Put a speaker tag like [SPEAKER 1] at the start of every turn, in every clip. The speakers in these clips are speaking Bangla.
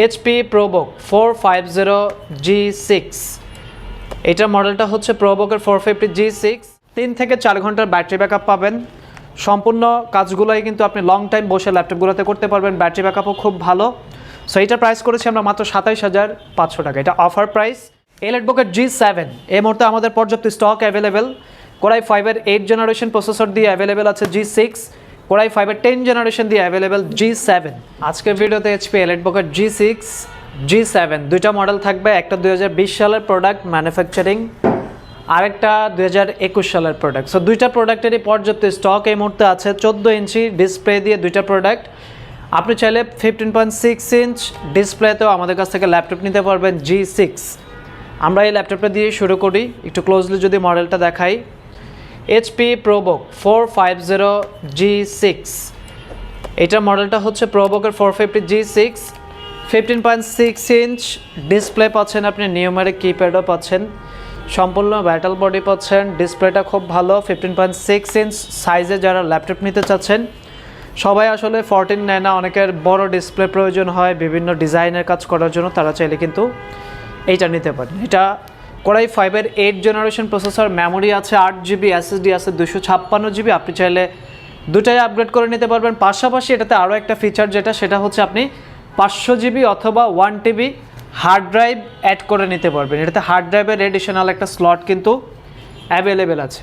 [SPEAKER 1] HP ProBook four five zero G six এটার মডেলটা হচ্ছে প্রোবকের ফোর ফিফটি জি সিক্স তিন থেকে চার ঘণ্টার ব্যাটারি ব্যাকআপ পাবেন। সম্পূর্ণ কাজগুলোই কিন্তু আপনি লং টাইম বসে ল্যাপটপগুলোতে করতে পারবেন। ব্যাটারি ব্যাকআপও খুব ভালো। সো এইটার প্রাইস করেছি আমরা মাত্র সাতাইশ হাজার পাঁচশো টাকা। এটা অফার প্রাইস এলেটবুকের জি সেভেন এই মুহূর্তে আমাদের পর্যাপ্ত স্টক অ্যাভেলেবেল কোরাই ফাইভের এইট জেনারেশন প্রসেসর দিয়ে অ্যাভেলেবেল আছে জি সিক্স কোরাই ফাইভের টেন জেনারেশন দিয়ে অ্যাভেলেবেল জি সেভেন আজকের ভিডিওতে এইচপি এলেটবুকের জি সিক্স জি সেভেন দুইটা মডেল থাকবে, একটা দু হাজার বিশ সালের প্রোডাক্ট ম্যানুফ্যাকচারিং আরেকটা দুই হাজার একুশ সালের প্রোডাক্ট সো দুইটা প্রোডাক্টেরই পর্যাপ্ত স্টক এই মুহূর্তে আছে, চোদ্দ ইঞ্চি ডিসপ্লে দিয়ে দুইটা প্রোডাক্ট আপনি চাইলে ফিফটিন পয়েন্ট সিক্স ইঞ্চ ডিসপ্লেতেও আমাদের কাছ থেকে ল্যাপটপ নিতে পারবেন জি সিক্স আমরা এই ল্যাপটপটা দিয়ে শুরু করি, একটু ক্লোজলি যদি মডেলটা দেখাই। HP ProBook four five zero G six এটার মডেলটা হচ্ছে প্রোবকের four fifty G six fifteen point six inch display পাচ্ছেন আপনি নিউমারিক কিপ্যাডও পাচ্ছেন। সম্পূর্ণ ব্যাটাল বডি পাচ্ছেন ডিসপ্লেটা খুব ভালো ফিফটিন পয়েন্ট সিক্স ইঞ্চ সাইজে যারা ল্যাপটপ নিতে চাচ্ছেন, সবাই আসলে ফোরটিন নেয় না অনেকের বড় ডিসপ্লে প্রয়োজন হয়, বিভিন্ন ডিজাইনের কাজ করার জন্য তারা চাইলে কিন্তু এইটা নিতে পারেন। এটা কোরাই ফাইভের এইট জেনারেশন প্রসেসর মেমোরি আছে আট জিবি এসএসডি আছে দুশো ছাপ্পান্ন জিবি আপনি চাইলে দুটাই আপগ্রেড করে নিতে পারবেন। পাশাপাশি এটাতে আরও একটা ফিচার যেটা, সেটা হচ্ছে আপনি পাঁচশো জিবি অথবা one TB hard drive add করে নিতে পারবেন। এটাতে হার্ড ড্রাইভের এডিশনাল একটা স্লট কিন্তু অ্যাভেলেবেল আছে।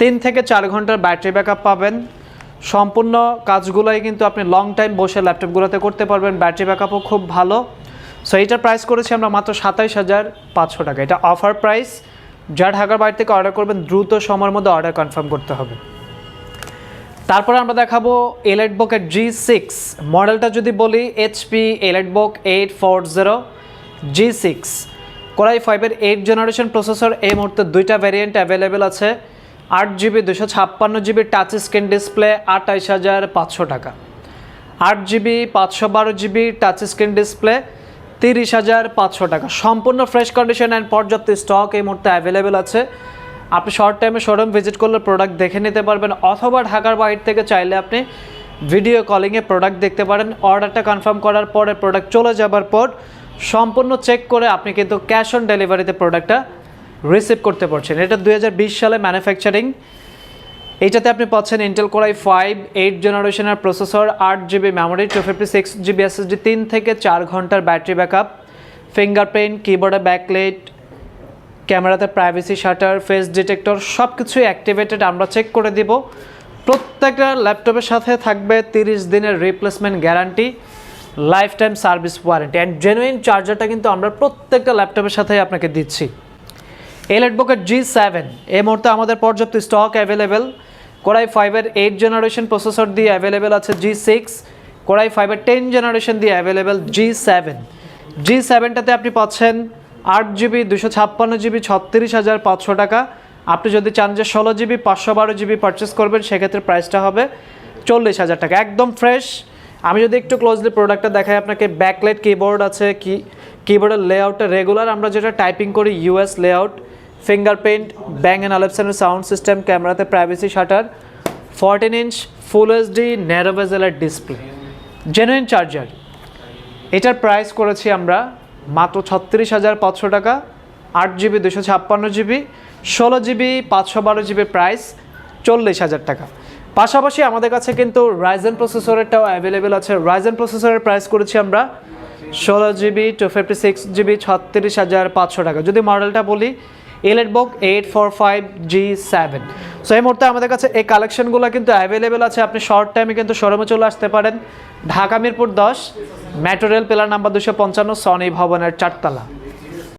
[SPEAKER 1] তিন থেকে চার ঘণ্টার ব্যাটারি ব্যাকআপ পাবেন। সম্পূর্ণ কাজগুলোই কিন্তু আপনি লং টাইম বসে ল্যাপটপগুলোতে করতে পারবেন। ব্যাটারি ব্যাকআপও খুব ভালো। সো এইটার প্রাইস করেছি আমরা মাত্র সাতাইশ হাজার পাঁচশো টাকা। এটা অফার প্রাইস যা ঢাকার বাইরে থেকে অর্ডার করবেন, দ্রুত সময়ের মধ্যে অর্ডার কনফার্ম করতে হবে। তারপরে আমরা দেখাবো এলাইট এলেটবুকের জি সিক্স মডেলটা যদি বলি HP EliteBook eight four zero G six Core i ফাইভের এইট জেনারেশন প্রসেসর এই মুহূর্তে দুইটা ভ্যারিয়েন্ট অ্যাভেলেবেল আছে। আট জিবি দুশো ছাপ্পান্ন জিবি টাচ স্ক্রিন ডিসপ্লে আটাইশ হাজার পাঁচশো টাকা। আট জিবি পাঁচশো বারো জিবি টাচ স্ক্রিন ডিসপ্লে তিরিশ হাজার পাঁচশো টাকা। সম্পূর্ণ ফ্রেশ কন্ডিশন অ্যান্ড পর্যাপ্ত স্টক এই মুহূর্তে অ্যাভেলেবেল আছে। আপনি শর্ট টাইমে শোরুম ভিজিট করলে প্রোডাক্ট দেখে নিতে পারবেন, অথবা ঢাকার বাইরে থেকে চাইলে আপনি ভিডিও কলিংয়ে প্রোডাক্ট দেখতে পারেন। অর্ডারটা কনফার্ম করার পরে প্রোডাক্ট চলে যাবার পর সম্পূর্ণ চেক করে আপনি কিন্তু ক্যাশ অন ডেলিভারিতে প্রোডাক্টটা রিসিভ করতে পারছেন। এটা দু হাজার বিশ সালে ম্যানুফ্যাকচারিং এইটাতে আপনি পাচ্ছেন Intel core i five eight জেনারেশনের প্রসেসর আট GB memory two fifty six GB SSD তিন থেকে চার ঘণ্টার ব্যাটারি ব্যাকআপ ফিঙ্গারপ্রিন্ট কিবোর্ডে ব্যাকলেট ক্যামেরাতে প্রাইভেসি শাটার ফেস ডিটেক্টর সব কিছুই অ্যাক্টিভেটেড আমরা চেক করে দিব। প্রত্যেকটা ল্যাপটপের সাথে থাকবে তিরিশ দিনের replacement guarantee life time service warranty and genuine চার্জারটা কিন্তু আমরা প্রত্যেকটা ল্যাপটপের সাথেই আপনাকে দিচ্ছি। এলেটবুকের জি সেভেন এই মুহূর্তে আমাদের পর্যাপ্ত স্টক অ্যাভেলেবেল কোরাই ফাইভের এইট জেনারেশন প্রসেসর দিয়ে অ্যাভেলেবেল আছে জি সিক্স কোরাই ফাইভের টেন জেনারেশন দিয়ে অ্যাভেলেবেল জি সেভেন জি সেভেনটাতে আপনি পাচ্ছেন আট জিবি দুশো ছাপ্পান্ন জিবি ছত্রিশ হাজার পাঁচশো টাকা। আপনি যদি চান যে ষোলো জিবি পাঁচশো বারো জিবি পারচেস করবেন, সেক্ষেত্রে প্রাইসটা হবে চল্লিশ হাজার টাকা। একদম ফ্রেশ আমি যদি একটু ক্লোজলি প্রোডাক্টটা দেখাই, আপনাকে ব্যাকলাইট কিবোর্ড আছে কি কিবোর্ডের লেআউটটা রেগুলার আমরা যেটা টাইপিং করি US layout fingerprint Bang and আলেপসনের sound system ক্যামেরাতে privacy shutter fourteen inch full HD ন্যারোভেজেলার display genuine charger এটার প্রাইস করেছি আমরা মাত্র ছত্রিশ হাজার পাঁচশো টাকা, আট জিবি দুশো ছাপ্পান্ন জিবি, ষোলো জিবি পাঁচশো বারো জিবি প্রাইস চল্লিশ হাজার টাকা। পাশাপাশি আমাদের কাছে কিন্তু রাইজেন প্রসেসরেরটাও অ্যাভেলেবেল আছে। রাইজেন প্রসেসরের প্রাইস করেছি আমরা ষোলো GB two fifty six GB, ছত্রিশ হাজার পাঁচশো টাকা। যদি মডেলটা বলি EliteBook eight four five G seven so এই মুহূর্তে আমাদের কাছে এই কালেকশনগুলো কিন্তু অ্যাভেলেবেল আছে। আপনি শর্ট টাইমে কিন্তু শোরুমে চলে আসতে পারেন। ঢাকা মিরপুর দশ মেট্রো রেল পিলার নাম্বার দুশো পঞ্চান্ন সনি ভবনের চারতলা।